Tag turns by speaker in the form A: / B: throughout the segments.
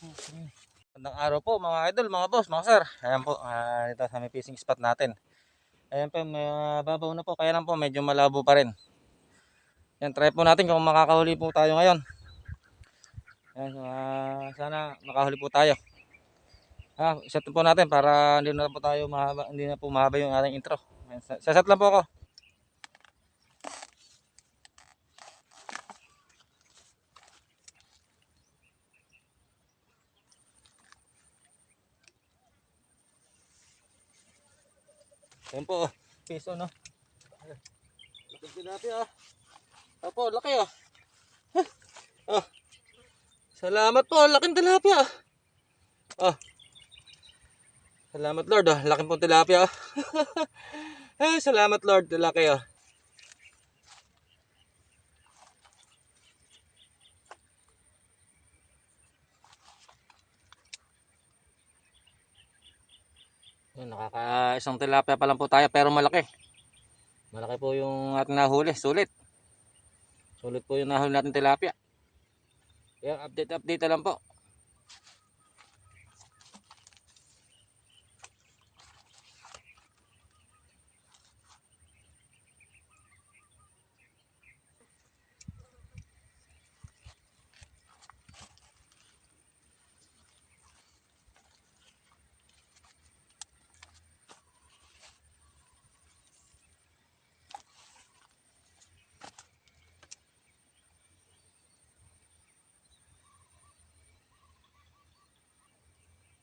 A: Magandang araw po mga idol, mga boss, mga sir. Ayan po, ah, dito sa may fishing spot natin. Ayan po, may ah, babaw na po, kaya lang po medyo malabo pa rin. Ayan, try po natin kung makakahuli po tayo ngayon. Ayan, ah, sana makahuli po tayo. Ah, set po natin para hindi na po tayo mahaba, hindi na po mahaba yung ating intro. Ayan, Saset lang po ako. Ayan po, oh. piso no. Laki tilapia ah. Opo, laki ah. Huh. Ah. Salamat po, laking tilapia. Ah. Salamat Lord ah, laking pong tilapia ah. eh, salamat Lord, laki ah. Yun, nakaka isang tilapia pa lang po tayo pero malaki. Malaki po yung ating nahuli, sulit. Sulit po yung nahuli natin tilapia. Kaya update update lang po.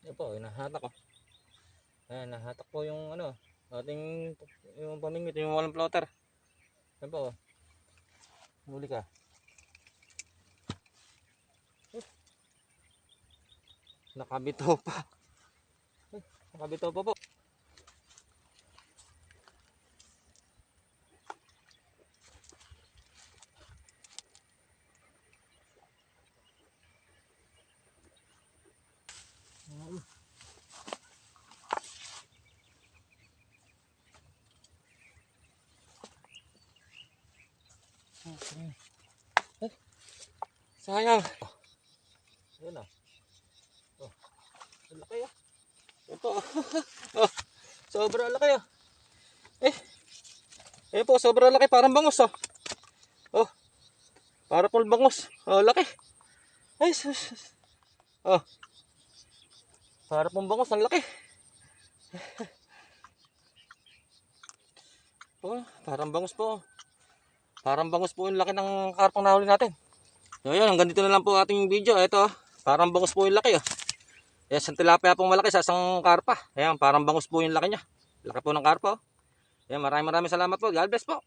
A: Yan po, nahatak ko. Ayan, nahatak po yung ano, ating yung pamingit, yung walang floater. Yan po. oh. Huli ka. Nakabito pa. Eh, Nakabito pa po. Eh, sayang. Ayan ah. Oh. Ang laki ah. Ito ah. oh. Sobrang laki ah. Eh. Eh po, sobrang laki. Parang bangus ah. Oh. Para pol bangus. Oh, laki. Ay, sus. Oh. Para pong bangus. Ang laki. oh, parang bangus po. Parang bangus po yung laki ng karpang nahuli natin. So yun, hanggang dito na lang po ating video. Ito, parang bangus po yung laki. Oh. Yan, isang tilapia pong malaki sa isang karpa. Ayan, parang bangus po yung laki niya. Laki po ng karpa. Oh. Ayan, maraming maraming salamat po. God bless po.